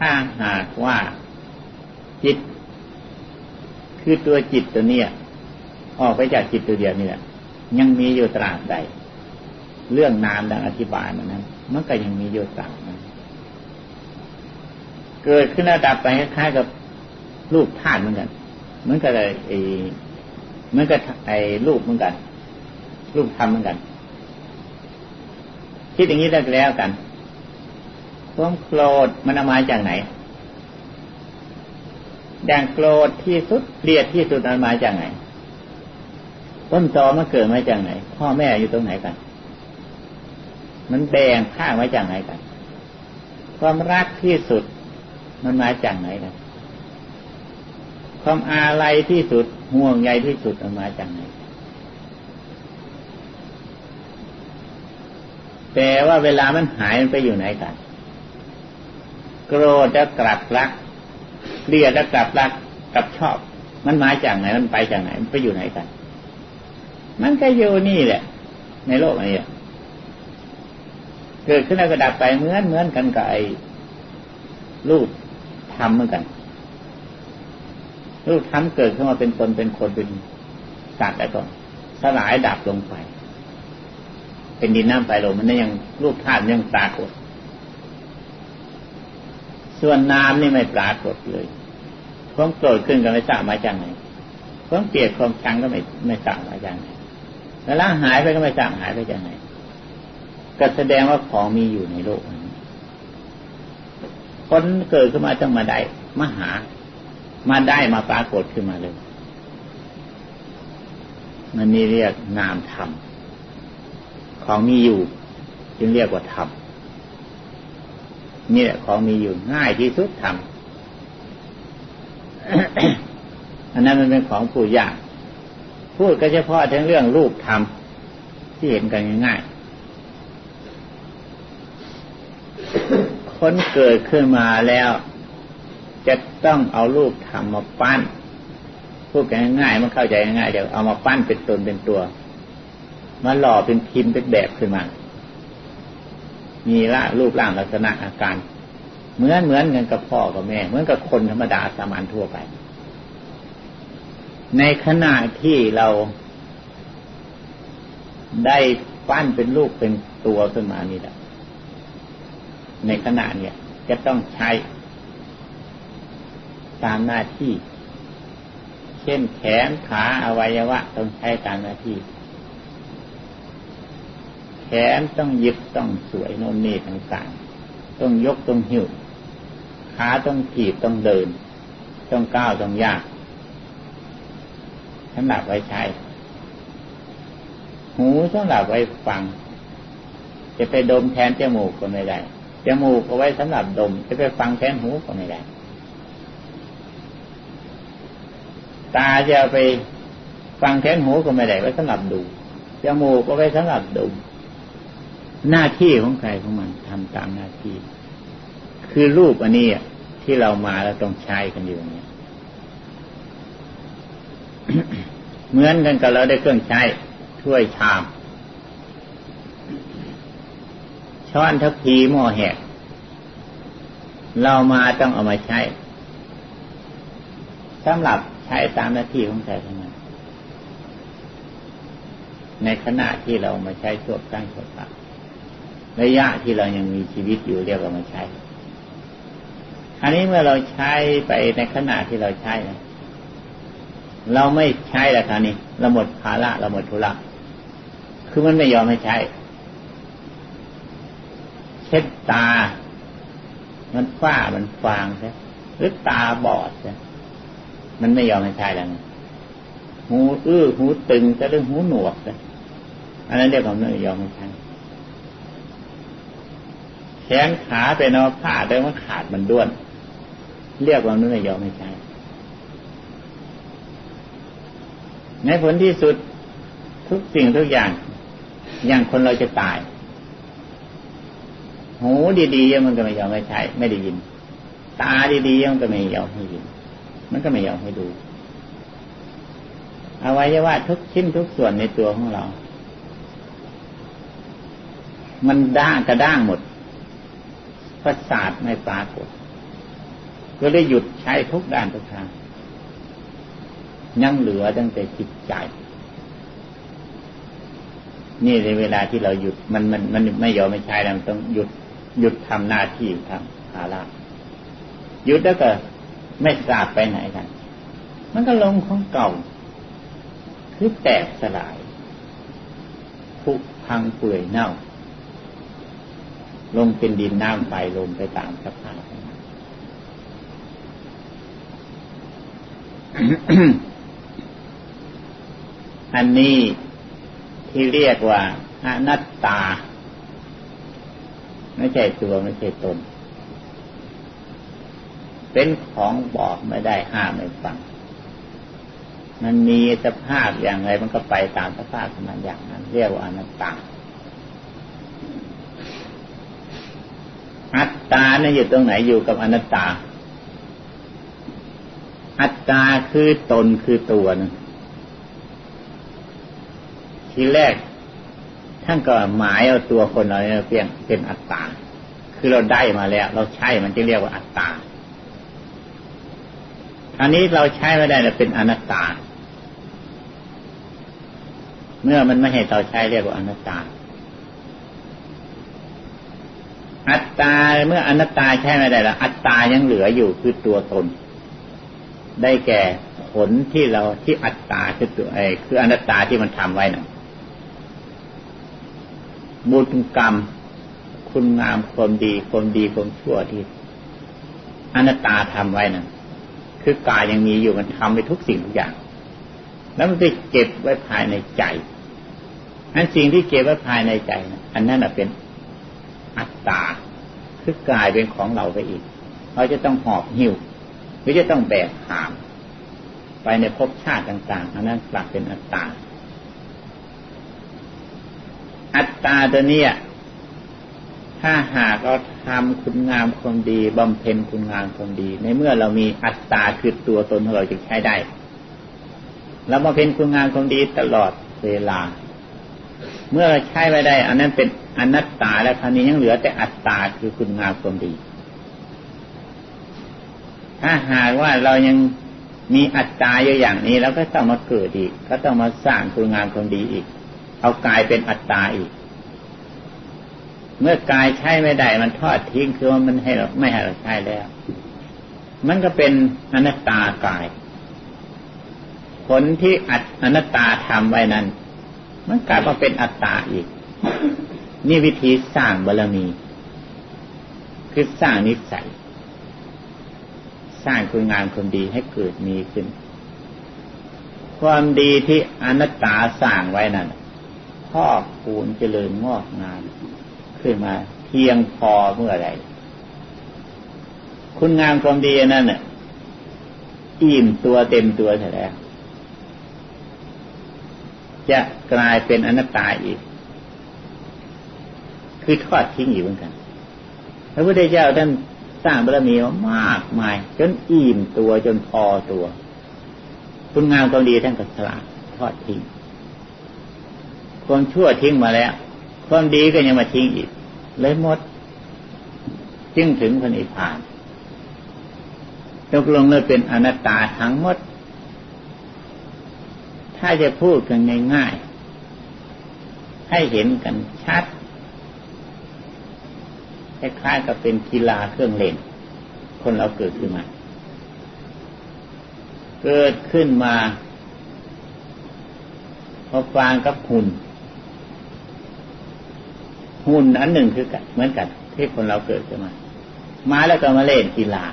ถ้าหากว่าจิต คือตัวจิตตัวเนี้ยออกไปจากจิตตัวเดียวนี่แหละยังมีอยู่ตราบใด เรื่องนามดังอธิบายมานั้นมันก็ยังมีอยู่ตราบนั้นเกิดขึ้นระดับไปคล้ายๆกับรูปธาตุเหมือนกันเหมือนกับไอ้เหมือนกับไอ้รูปเหมือนกัน รูปธรรมเหมือนกัน คิดอย่างนี้ได้แล้วกัน ความโกรธมันมาจากไหนอย่างโกรธที่สุดเกลียดที่สุดมันมาจากไหนต้นตอมันเกิดมาจากไหน พ่อแม่อยู่ตรงไหนกัน มันแบ่งข้างไว้จากไหนกัน ความรักที่สุดมันมาจากไหนกัน ความอาลัยที่สุดห่วงใยที่สุดมันมาจากไหน แต่ว่าเวลามันหายมันไปอยู่ไหนกัน โกรธจะกลับรักเกลียดจะกลับรักกับชอบ มันมาจากไหนมันไปจากไหน มันไปอยู่ไหนกัน มันก็อยู่นี่แหละ ในโลกนี้เกิดขึ้นแล้วก็ดับไปเหมือนเหมือนกันกับไอ้รูปทำเหมือนกันรูปทำเกิดขึ้นมาเป็นตนเป็นคนเป็นสัตว์แล้วก็สลายดับลงไป เป็นดินน้ำไฟลมมันยังรูปธาตุยังปรากฏ ส่วนน้ำนี่ไม่ปรากฏเลยความโกรธขึ้นก็ไม่ทราบมาจากไหนความเกลียดความชังก็ไม่ไม่ทราบมาจากไหนแล้วล้างหายไปก็ไม่จางหายไปจากไหนก็แสดงว่าของมีอยู่ในโลกนี้คนเกิดขึ้นมาต้องมาได้มาหา มาได้มาปรากฏขึ้นมาเลยมันนี่เรียกนามธรรมของมีอยู่ จึงเรียกว่าธรรม นี่แหละของมีอยู่ง่ายที่สุดธรรมอันนั้นมันเป็นของผู้ยาก พูดก็เฉพาะถึงเรื่องรูปธรรมที่เห็นกันง่ายๆคนเกิดขึ้นมาแล้ว จะต้องเอารูปธรรมมาปั้นพูดกันง่ายๆมันเข้าใจง่ายๆเดี๋ยวเอามาปั้นเป็นตนเป็นตัวมาหล่อเป็นพิมพ์เป็นแบบขึ้นมา มีละรูปร่างลักษณะอาการ เหมือนเหมือนกันกับพ่อกับแม่ เหมือนกับคนธรรมดาสามัญทั่วไป ในขณะที่เราได้ปั้นเป็นลูกเป็นตัวขึ้นมานี่แหละในขณะเนี่ย จะต้องใช้ ตามหน้าที่ เช่นแขนขาอวัยวะต้องใช้ตามหน้าที่ ขนต้องยึดต้องสวยโน่นนี่ต่างๆ ต้องยกต้องหิ้วขาต้องถีบต้องเดิน ต้องก้าวต้องยากสำหรับไว้ใช้ หูสำหรับไว้ฟัง จะไปดมแทนจมูกก็ไม่ได้จมูกเอาไว้สำหรับดม จะไปฟังแทนหูก็ไม่ได้ ตาจะไปฟังแทนหูก็ไม่ได้ไว้สำหรับดูจมูกก็ไว้สำหรับดม หน้าที่ของใครของมันทำตามหน้าที่ คือรูปอันนี้ที่เรามาแล้วต้องใช้กันอยู่เนี่ยเหมือนกันกับเราได้เครื่องใช้ถ้วยชาม ช้อนทัพพีหม้อแหกเรามาต้องเอามาใช้สำหรับใช้ตามหน้าที่ของใครทั้งนั้นในขณะที่เรามาใช้ชั่วครั้งชั่วคราว ระยะที่เรายังมีชีวิตอยู่เรียกว่ามาใช้ อันนี้เมื่อเราใช้ไปในขณะที่เราใช้นะเราไม่ใช้แล้วคราวนี้เราหมดภาระเราหมดธุระคือมันไม่ยอมให้ใช้ เช็ดตา มันฝ้ามันฟางใช่หรือตาบอดใช่มันไม่ยอมให้ใช้แล้วหูอื้อหูตึงจะเรื่องหูหนวกใช่อันนั้นเรียกว่าไม่ยอมให้ใช้ ขนขาเป็นเอาผ้าแต่ว่าขาดมันด้วน เรียกว่าไม่ยอมให้ใช้ในผลที่สุดทุกสิ่งทุกอย่าง อย่างคนเราจะตาย หูดีๆมันก็ไม่ยอมให้ใช้ ไม่ได้ยิน ตาดีๆมันก็ไม่ยอมให้ยิน มันก็ไม่ยอมให้ดูอวัยวะทุกชิ้นทุกส่วนในตัวของเรา มันด้างกระด้างหมด ประสาทไม่ปรากฏก็เลยหยุดใช้ทุกด้านทุกทาง ยังเหลือตั้งแต่จิตใจ นี่ในเวลาที่เราหยุดมันมันมันไม่ยอมไม่ใช้แล้วต้องหยุดหยุดทำหน้าที่ทำภาระหยุดแล้วก็ไม่ทราบไปไหนกัน มันก็ลงของเก่า คือแตกสลายผุพังเปื่อยเน่า ลงเป็นดินน้ำไฟลงไปตามสภาพอันนี้ที่เรียกว่าอนัตตา ไม่ใช่ตัวไม่ใช่ตน เป็นของบอกไม่ได้ห้ามไม่ฟัง มันมีสภาพอย่างไรมันก็ไปตามสภาพของมันอย่างนั้น เรียกว่าอนัตตา อั ตาเนี่ยอยู่ตรงไหนอยู่กับอนัตตา อัตตาคือตนคือตัวนะทีแรกท่านก็หมายเอาตัวคนเราเนี่ยเพียงเป็นอัตตา คือเราได้มาแล้ว เราใช้มันจะเรียกว่าอัตตา อันนี้เราใช้ไม่ได้เราเป็นอนัตตา เมื่อมันไม่ให้เราใช้เรียกว่าอนัตตา อัตตาเมื่ออนัตตาใช้ไม่ได้แล้วอัตตายังเหลืออยู่คือตัวตน ได้แก่ผลที่เราที่อัตตาคือตัวไอ้คืออนัตตาที่มันทำไว้นะ่ะบุญกรรม คุณงามความดีความดีความชั่วที่อนัตตาทำไว้นะ่ะ คือกายยังมีอยู่มันทำไปทุกสิ่งทุกอย่าง แล้วมันไปเก็บไว้ภายในใจอันสิ่งที่เก็บไว้ภายในใจนะอันนั้นเป็น อัตตา คือกลายเป็นของเราไปอีก เราจะต้องหอบหิวหรือจะต้องแบกหาม ไปในภพชาติต่าง ๆ อันนั้นกลับเป็นอัตตา อัตตาตัวนี้ถ้าหากเราทำคุณงามความดีบำเพ็ญคุณงามความดี ในเมื่อเรามีอัตตาคือตัวตนของเราจะใช้ได้เราบำเพ็ญคุณงามความดีตลอดเวลา เมื่อใช้ไม่ได้ อันนั้นเป็นอนัตตาแล้วคราวนี้ยังเหลือแต่อัตตาคือคุณงามความดี ถ้าหากว่าเรายังมีอัตตาอยู่อย่างนี้แล้วก็ต้องมาเกิดอีก ก็ต้องมาสร้างคุณงามความดีอีก เอากายเป็นอัตตาอีก เมื่อกายใช้ไม่ได้ มันทอดทิ้งคือว่ามันให้เราไม่ให้เราใช้แล้ว มันก็เป็นอนัตตากาย ผลที่อัตอนัตตาทำไว้นั้น มันกลายมาเป็นอัตตาอีก นี่วิธีสร้างบารมี คือสร้างนิสัย สร้างคุณงามความดีให้เกิดมีขึ้น ความดีที่อนัตตาสร้างไว้นั่นพ่อคูณเจริญงอกงามขึ้นมา เพียงพอเมื่อไรคุณงามความดีนั่นน่ะอิ่มตัวเต็มตัวเสร็จแล้ว จะกลายเป็นอนัตตาอีก คือทอดทิ้งอยู่เหมือนกัน พระพุทธเจ้าท่านสร้างบารมีมากมาย จนอิ่มตัวจนพอตัวคุณงามความดีท่านก็สละทอดทิ้งความชั่วทิ้งมาแล้ว ความดีก็ยังมาทิ้งอีก เลยหมด จึงถึงพระนิพพานตกลงเลยเป็นอนัตตาทั้งหมด ถ้าจะพูดกันง่ายๆให้เห็นกันชัดคล้ายๆกับเป็นกีฬาเครื่องเล่น คนเราเกิดขึ้นมา เกิดขึ้นมาพอฟางกับหุ่น หุ่นอันหนึ่งคือกันเหมือนกันที่คนเราเกิดขึ้นมา มาแล้วก็มาเล่นกีฬา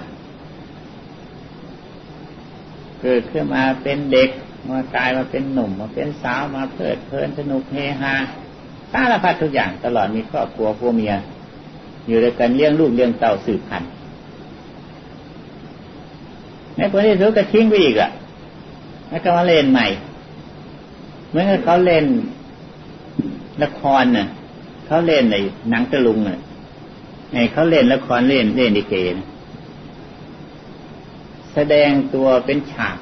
เกิดขึ้นมาเป็นเด็ก มากลายมาเป็นหนุ่มมาเป็นสาวมาเพลิดเพลินสนุกเฮฮาสารพัดทุกอย่างตลอดมีครอบครัวผัวเมีย อยู่ด้วยกันเลี้ยงลูกเลี้ยงเต่าสืบพันธุ์ในคนที่สุดก็ทิ้งไปอีกอะแล้วก็มาเล่นใหม่เมื่อเขาเล่นละครน่ะเขาเล่นในหนังตะลุงน่ะไอเขาเล่นละครเล่นเล่นดิเกนแสดงตัวเป็นฉาก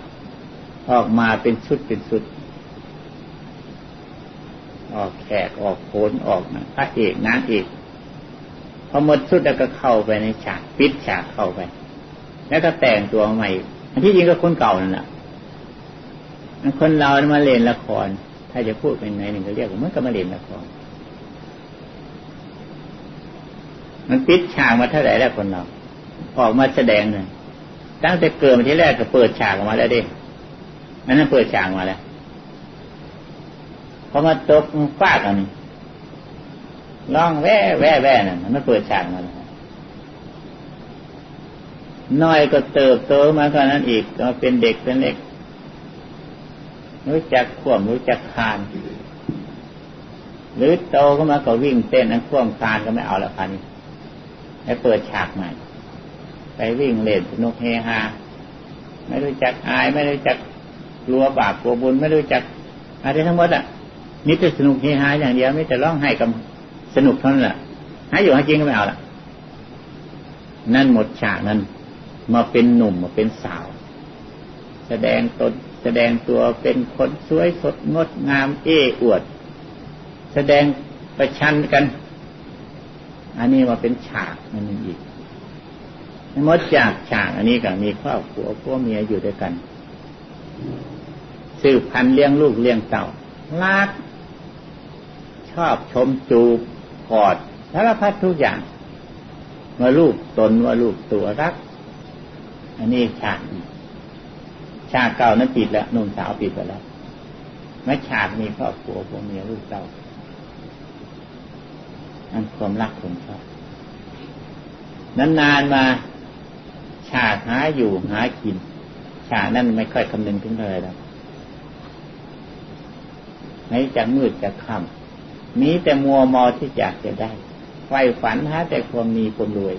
ออกมาเป็นชุดเป็นชุด ออกแขกออกโขนออกนะพระเอกนางเอกพอหมดชุดแล้วก็เข้าไปในฉากปิดฉากเข้าไป แล้วก็แต่งตัวใหม่อันที่จริงก็คนเก่านั่นแหละคนเรามาเล่นละคร ถ้าจะพูดเป็นไหนหนึ่งก็เรียกว่ามันก็มาเล่นละครมันปิดฉากมาเท่าไหร่แล้วคนเราออกมาแสดงเลยตั้งแต่เกิดมาที่แรกก็เปิดฉากออกมาแล้วเด้ นั่นนั่นเปิดฉากมาแล้วพอมาตกฟาดอันนี้ร้องแว่แว่แว่นั่นมันเปิดฉากมาแล้วน้อยก็เติบโตมาก่านั้นอีกก็เป็นเด็กเป็นเล็กรู้จักข่วมรู้จักคาน หรือโตขึ้นมาก็วิ่งเต้นนั้นข่วมคานก็ไม่เอาล้วคันนี้ให้เปิดฉากใหม่ ไปวิ่งเล่นสนุกเฮฮาไม่รู้จักอาย ไม่รู้จัก กลัวบาปกลัวบุญไม่รู้จักอะไรทั้งหมดอะนี่จะสนุกเฮฮาอย่างเดียวไม่แต่ร้องไห้กับสนุกเท่านั้นแหละหาอยู่หาจริงก็ไม่เอาละนั่นหมดฉากนั้น มาเป็นหนุ่มมาเป็นสาว แสดงตนแสดงตัวเป็นคนสวยสดงดงามเอ้อวด แสดงประชันกัน อันนี้มาเป็นฉากนั่นอีกมดจากฉากอันนี้ก็มีครอบครัวพ่อเมียอยู่ด้วยกัน สืบพันเลี้ยงลูกเลี้ยงเต่ารัก ชอบชมจูบกอดสารพัดทุกอย่างว่าลูกตนว่าลูกตัวรัก อันนี้ฉากฉากเก่านั้นปิดแล้วนุ่มสาวปิดไปแล้วไม่ฉากมีครอบครัวผมเมียลูกเต้าอันความรักผมชอบนานๆมาฉากหาอยู่หากินฉากนั้นไม่ค่อยคำนึงถึงเลยแล้ว ไม่จะมืดจะค่ำมีแต่มัวมอที่อยากจะได้ไฟฝันหาแต่ความมีความรวย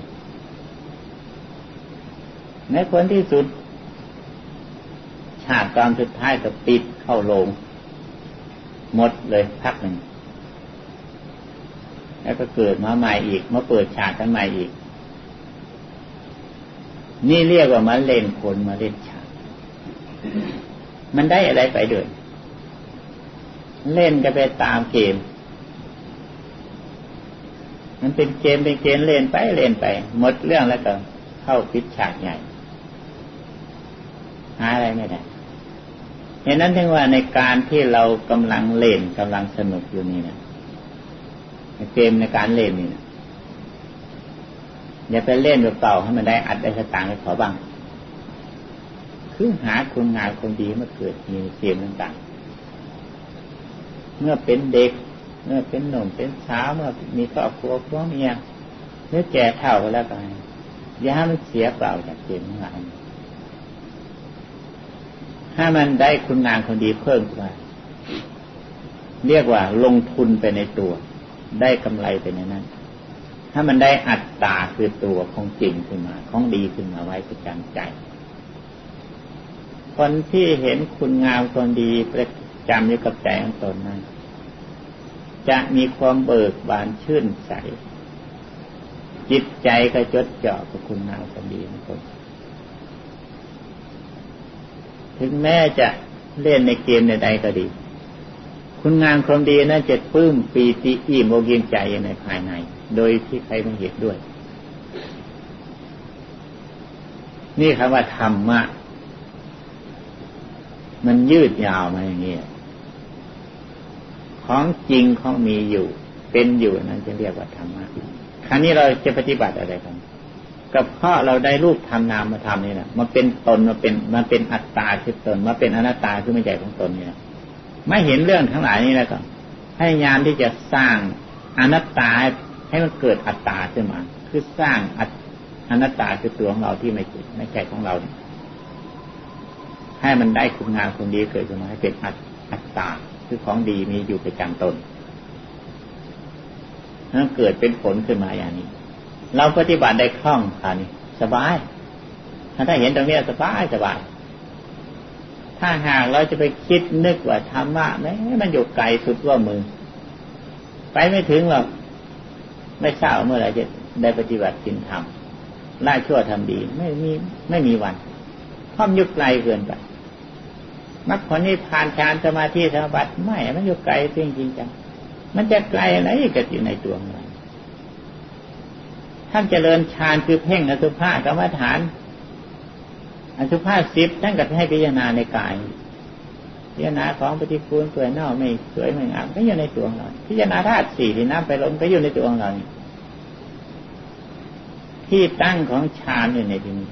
ในผลที่สุด ชาติตอนสุดท้ายก็ปิดเข้าลง หมดเลยพักหนึ่ง แล้วก็เกิดมาใหม่อีก มาเปิดฉากกันใหม่อีก นี่เรียกว่ามาเล่นคนมาเล่นฉาก มันได้อะไรไปเดิน เล่นก็ไปตามเกม มันเป็นเกมเป็นเกมเล่นไปเล่นไป หมดเรื่องแล้วก็เข้าปิดฉากใหญ่หาอะไรไม่ได้เห็นนั้นถึงว่าในการที่เรากำลังเล่นกำลังสนุกอยู่นี่นะเกมในการเล่นนี่นะอย่าไปเล่นแบบเก่าให้มันได้อัดได้สตางค์ไปขอบ้าง คือหาคนงานคนดีมาเกิดมีเกมต่างๆ เมื่อเป็นเด็ก เมื่อเป็นหนุ่มเป็นสาวเมื่อมีครอบครัวพ่อเมียเมื่อแก่เท่าก็แล้วกันอย่าให้มันเสียเปล่าจากเกมทั้งหลาถ้ามันได้คุณงานคนดีเพิ่มขึ้นมาเรียกว่าลงทุนไปในตัว ได้กำไรไปในนั้น ถ้ามันได้อัตตาคือตัวของจริงขึ้นมา ของดีขึ้นมาไว้ประจำใจ คนที่เห็นคุณงามคนดีประ จำอยู่กับใจของตนนั้น จะมีความเบิกบานชื่นใส จิตใจก็จดจ่อกับคุณงามคนดีของตนถึงแม้จะเล่นในเกมในใดก็ดี คุณงานความดีนั้นจะปลื้มปีติอิ่มอกยิ้มใจในภายใน โดยที่ใครไม่เห็นด้วย นี่คำว่าธรรมะ มันยืดยาวมาอย่างนี้ ของจริงของมีอยู่ เป็นอยู่นั้นจะเรียกว่าธรรมะครั้นี้เราจะปฏิบัติอะไรกันก็เพราะเราได้รูปทำนามมาทำนี่แหละมาเป็นตนมาเป็นมาเป็นอัตตาคือตนมาเป็นอนัตตาคือไม่ใช่ของตนนี่แหละไม่เห็นเรื่องทั้งหลายนี้แล้วก็ให้ยามที่จะสร้างอนัตตาให้มันเกิดอัตตาขึ้นมา คือสร้างอนัตตาคือตัวของเราที่ไม่ไม่ใช่ของเรา ให้มันได้คุณงามคุณดีเกิดขึ้นมาให้เป็นอัตตา คือของดีมีอยู่ประจำตนนั้นเกิดเป็นผลขึ้นมาอย่างนี้ เราปฏิบัติได้คล่องค่ะนี่สบาย ถ้าเห็นตรงนี้สบายสบาย ถ้าหากเราจะไปคิดนึกว่าธรรมะแม้มันอยู่ไกลสุดว่ามือ ไปไม่ถึงหรอกไม่ทราบเมื่อไรจะได้ปฏิบัติสินธรรมละชั่วทำดี ไม่มีไม่มีวันข้อมยุกไกลเกินไป มรรคผลนิพพานฌานสมาธิสมาบัติไม่มันอยู่ไกลจริงจริงจังมันจะไกลอะไรก็อยู่ในตัวเราท่านเจริญฌานคือเพ่งอสุภะกรรมฐานอสุภาสิบท่านก็ให้พิจารณาในกายพิจารณาของปฏิกูลเปื่อยเน่าไม่สวยไม่งามก็อยู่ในตัวงเราพิจารณาธาตุสี่ที่น้ำไปลมก็อยู่ในตัวงเราที่ตั้งของฌานอยู่ในที่นี้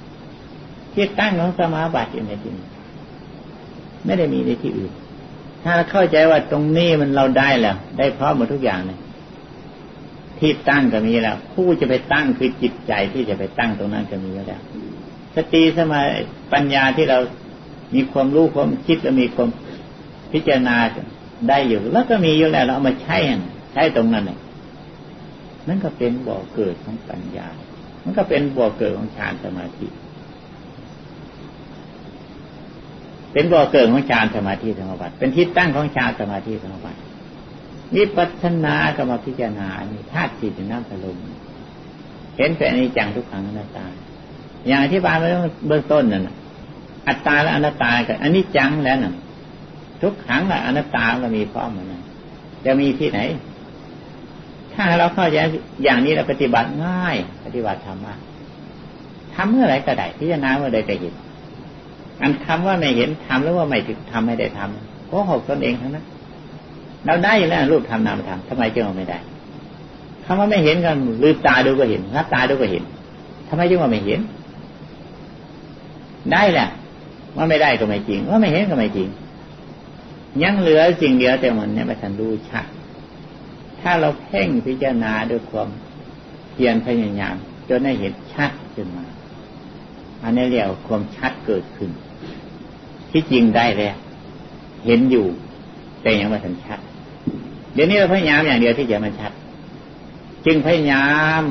ที่ตั้งของสมาบัติอยู่ในที่นี้ ไม่ได้มีในที่อื่น ถ้าเราเข้าใจว่าตรงนี้มันเราได้แล้ว ได้พร้อมหมดทุกอย่างเลยที่ตั้งก็มีแล้ว ผู้จะไปตั้งคือจิตใจที่จะไปตั้งตรงนั้นก็มีแล้วสติสมาปัญญาที่เรามีความรู้ความคิดและมีความพิจารณาได้อยู่ แล้วก็มีอยู่แล้วเราเอามาใช้ใช้ตรงนั้นเลยนั่นก็เป็นบ่อเกิดของปัญญา มันก็เป็นบ่อเกิดของฌานสมาธิ เป็นบ่อเกิดของฌานสมาธิสมาบัติเป็นที่ตั้งของฌานสมาธิสมาบัติวิปัสนาก็มาพิจารณานนี้ธาตุจิตน้ำพลมเห็นแต่อนิจจังทุกขังอนัตตา อย่างที่บานไว้เบื้องต้นนั่นอัตตาและอนัตตากับอันนี้จังแล้วน่ะทุกขังและอนัตตาก็มีพร้อมเหมือนกันจะมีที่ไหน ถ้าเราเข้าใจอย่างนี้เราปฏิบัติง่าย ปฏิบัติธรรมะทำเมื่อไรก็ได้พิจารณาเมื่อใดก็เห็น อันคำว่าไม่เห็นทำหรือว่าไม่ถึงทำไม่ได้ทำเพราะหกตนเองทั้งนั้นเราได้อยู่แล้วรูปทำนามธรรมทำไมจึงไม่ได้คำว่าไม่เห็นกันลืมตาดูก็เห็นรับตาดูก็เห็นทำไมจึงว่าไม่เห็น ได้แหละว่าไม่ได้ก็ไม่จริง ว่าไม่เห็นก็ไม่จริง ยังเหลือสิ่งเดียวแต่มันเนี่ยไม่ทันรู้ชัดถ้าเราเพ่งพิจารณาด้วยความเพียรพยายามจนได้เห็นชัดขึ้นมา อันนี้เรียกความชัดเกิดขึ้น ที่จริงได้แล้วเห็นอยู่ แต่ยังไม่ทันชัด เดี๋ยวนี้เราพยายามอย่างเดียวที่จะมันชัด จึงพยายาม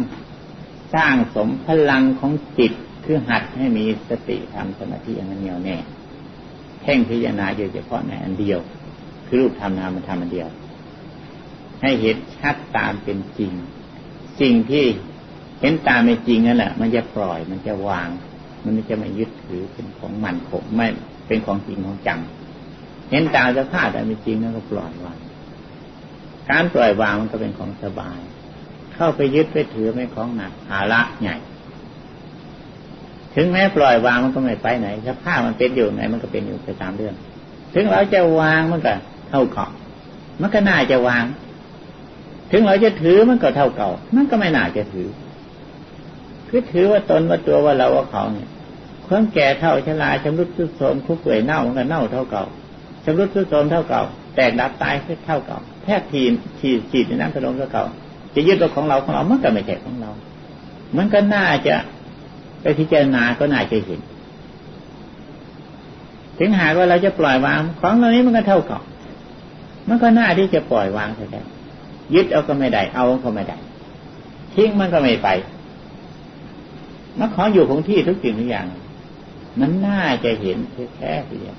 สร้างสมพลังของจิตคือหัดให้มีสติทำสมาธิอย่างนั้นเหนียวแน่แข่งพิจารณาโดยเฉพาะในอันเดียว คือรูปทำนามมันทำอันเดียว ให้เห็นชัดตามเป็นจริง สิ่งที่เห็นตามเป็นจริงนั่นแหละมันจะปล่อยมันจะวาง มันจะไม่ยึดถือเป็นของมันคงไม่เป็นของจริงของจัง เห็นตามสภาพแต่เป็นจริงนั่นก็ปล่อยวางการปล่อยวางมันก็เป็นของสบาย เข้าไปยึดไปถือไม่ของหนักภาระใหญ่ ถึงแม้ปล่อยวางมันก็ไม่ไปไหนสภาพมันเป็นอยู่ไหนมันก็เป็นอยู่ไปตามเรื่อง ถึงเราจะวางมันก็เท่าเก่ามันก็น่าจะวาง ถึงเราจะถือมันก็เท่าเก่า มันก็ไม่น่าจะถือ คือถือว่าตนว่าตัวว่าเราว่าเขาเนี่ยความแก่เท่าชราชำรุดทุดโทรมคุกเปื่อยเน่ามันก็เน่าเท่าเก่าชำรุดทุดโทรมเท่าเก่า แตกดับตายเท่าเก่า แทบทีฉีดฉีดในน้ำกระดงก็เก่า จะยึดตัวของเราของเรามันก็ไม่ใช่ของเรา มันก็น่าจะไปพิจารณาก็น่าจะเห็น ถึงหากว่าเราจะปล่อยวางของเหล่านี้มันก็เท่าเก่า มันก็น่าที่จะปล่อยวางใช่ไหมยึดเอาก็ไม่ได้ เอาก็ไม่ได้ทิ้งมันก็ไม่ไป มันของอยู่ของที่ทุกสิ่งทุกอย่าง มันน่าจะเห็นแท้ๆทีเดียว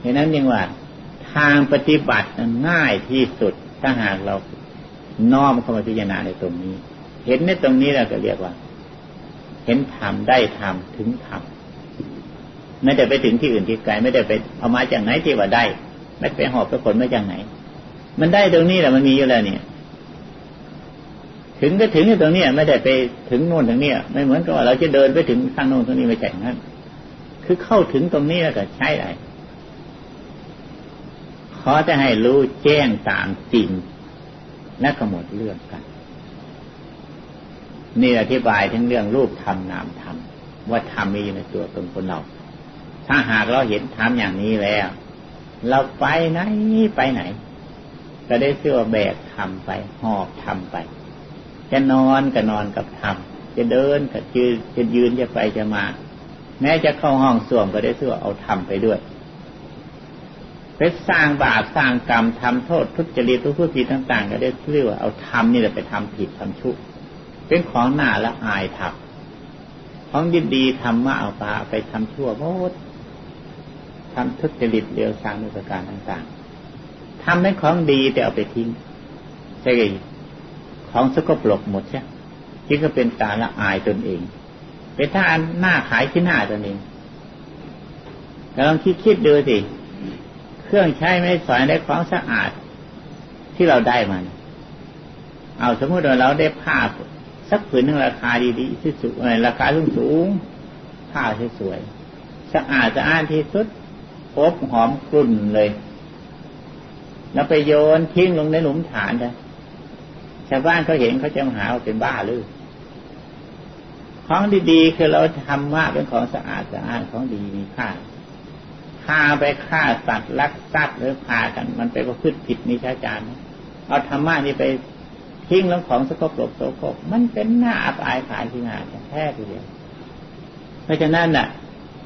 เห็นนั้นยังว่า ทางปฏิบัติง่ายที่สุดถ้าหากเราน้อมเข้ามาพิจารณาในตรงนี้ เห็นในตรงนี้เราก็เรียกว่า เห็นธรรมได้ธรรมถึงธรรมไม่ได้ไปถึงที่อื่นที่ไกลไม่ได้ไปเอามาจากไหนที่ว่าได้ ไม่ไปหอบไปขนมาจากไหน มันได้ตรงนี้แหละมันมีอยู่แล้วเนี่ย ถึงก็ถึงอยู่ตรงนี้ไม่ได้ไปถึงโน่นถึงนี่ไม่เหมือนกับว่าเราจะเดินไปถึงข้างโน่นตรงนี้ไม่ใช่งั้นคือเข้าถึงตรงนี้แล้วก็ใช้ได้ขอจะให้รู้แจ้งตามจริงและก็หมดเรื่องกัน นี่อธิบายถึงเรื่องรูปธรรมนามธรรมว่าธรรมมีอยู่ในตัวตนคนเรา ถ้าหากเราเห็นธรรมอย่างนี้แล้ว เราไปไหนไปไหน ก็ได้เสื้อแบกทำไปหอบทำไป จะนอนก็นอนกับธรรมจะเดินก็ยืนจะยืนจะไปจะมา แม้จะเข้าห้องส่วมก็ได้เสื้อเอาธรรมไปด้วยไปสร้างบาปสร้างกรรมทำโทษทุจริตทุกข์ผิดต่าง ๆ ก็ได้เรียกว่าเอาทำนี่แหละไปทำผิดทำชั่วเป็นของหน้าละอายทับของดีดีทำมาเอาปาไปทำชั่วโมดทำทุจริตเดียวสร้างนุสการต่าง ๆทำให้ของดีแต่เอาไปทิ้งใช่ไหม ของสกปรกหมดใช่ที่ก็เป็นการละอายตนเอง เป็นท่าหน้าขายที่หน้าตนเองลองคิดคิดดูสิ เครื่องใช้ไม่สอยได้ของสะอาดที่เราได้มัน เอาสมมติว่าเราได้ผ้าสักผืนหนึ่งราคาดีๆที่สูงราคาสูงสูงผ้าสวยๆสะอาดสะอานที่สุดอบหอมกลุ่นเลย แล้วไปโยนทิ้งลงในหลุมฐานนะ ชาวบ้านเขาเห็นเขาจะมาหาว่าเป็นบ้าหรือของดีๆคือเราทำว่าเป็นของสะอาดสะอาดของดีมีค่าพาไปฆ่าสัตว์ลักทรัพย์หรือพากัน มันไปประพฤติผิดนิชาจารย์เอาธรรมะนี่ไปทิ้งแล้วของสกปรกโสโครกมันเป็นหน้าอับอายขายที่งานแท้ทีเดียวเพราะฉะนั้นน่ะ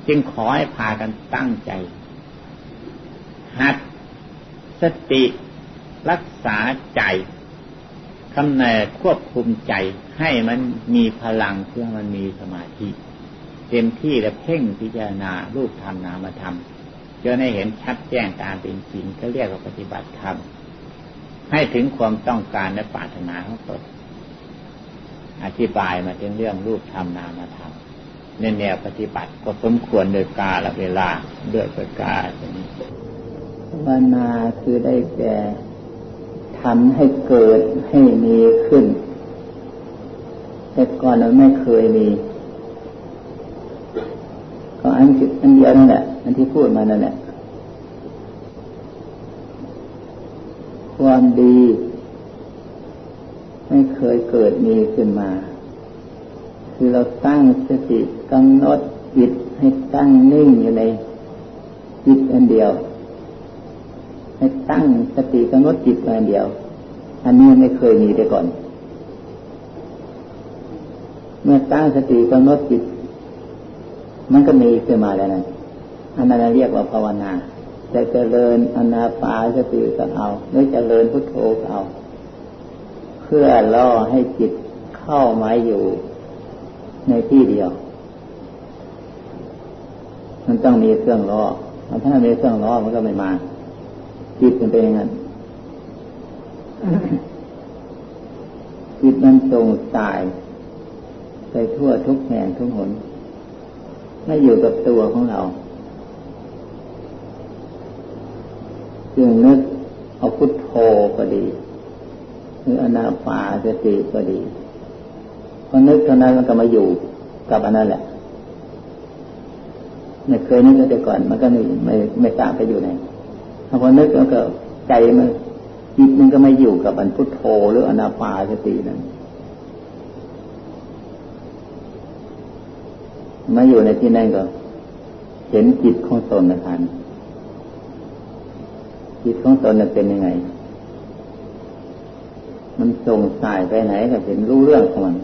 จึงขอให้พากันตั้งใจ หัดสติรักษาใจ คำแนควบคุมใจให้มันมีพลังเพื่อมันมีสมาธิเต็มที่และเพ่งพิจารณารูปธรรมนามธรรมจนให้เห็นชัดแจ้งตามเป็นจริงเขาเรียกว่าปฏิบัติธรรมให้ถึงความต้องการและปรารถนาของตนอธิบายมาถึงเรื่องรูปธรรมนามธรรมในแนวปฏิบัติก็สมควรโดยกาลเวลาด้วยประกาศนี้วนาคือได้แก่ ทำให้เกิดให้มีขึ้น แต่ก่อนเราไม่เคยมี ก็อันอันเดียวนั่นแหละอันที่พูดมานั่นแหละความดี ไม่เคยเกิดมีขึ้นมา คือเราตั้งสติกำหนดจิตให้ตั้งนิ่งอยู่ในจิตอันเดียว ให้ตั้งสติกำหนดจิตอันเดียว อันนี้ไม่เคยมีแต่ก่อน เมื่อตั้งสติกำหนดจิต มันก็มีขึ้นมาแล้วนะอันนั้นเรียกว่าภาวนาจะเจริญอนาปาสติก็เอาหรือเจริญพุทโธก็เอา เพื่อล่อให้จิตเข้ามาอยู่ในที่เดียว มันต้องมีเครื่องล่อถ้าไม่มีเครื่องล่อมันก็ไม่มา จิตมันเป็นอย่างนั้นจิตมันส่งสาย ไปทั่วทุกแห่งทุกหน ไม่อยู่กับตัวของเราจึงนึกเอาพุทโธก็ดี หรืออนาปาสติก็ดีพอนึกเท่านั้นมันก็มาอยู่กับอันนั้นแหละไม่เคยนึกแต่ก่อน มันก็ไม่ไม่ไม่ตามไปอยู่ไหน ถ้าพอนึกแล้วก็ใจมันจิตมันก็ไม่อยู่กับอันพุทโธหรืออนาปาสตินั้นมาอยู่ในที่นั่นก็ เห็นจิตของตนนะท่านจิตของตนนั้นเป็นยังไง มันส่งสายไปไหนก็เห็นรู้เรื่องของมัน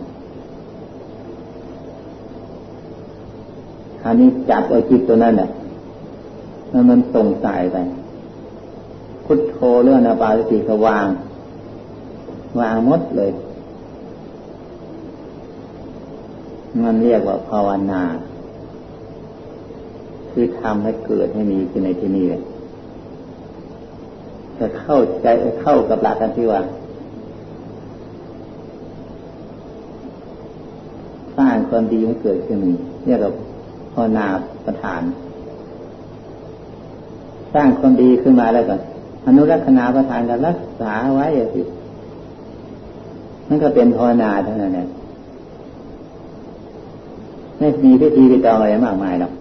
คราวนี้จับเอาจิตตัวนั้นเนี่ยแล้วมันส่งสายไป พุทโธเรื่องนาปาสติก็วาง วางมดเลย มันเรียกว่าภาวนา คือทำให้เกิดให้มีขึ้นในที่นี้เลยจะเข้าใจเข้ากับหลักกันที่ว่าสร้างความดีให้เกิดขึ้นมีเรียกว่าภาวนาประธาน สร้างความดีขึ้นมาแล้วก่ อนุรักษณาประทานกันรักษาไว้อย่างที่นั่นก็เป็นภาวนาเท่านั้นเองไม่มีพิธีพิตองอะไรมากมายหรอก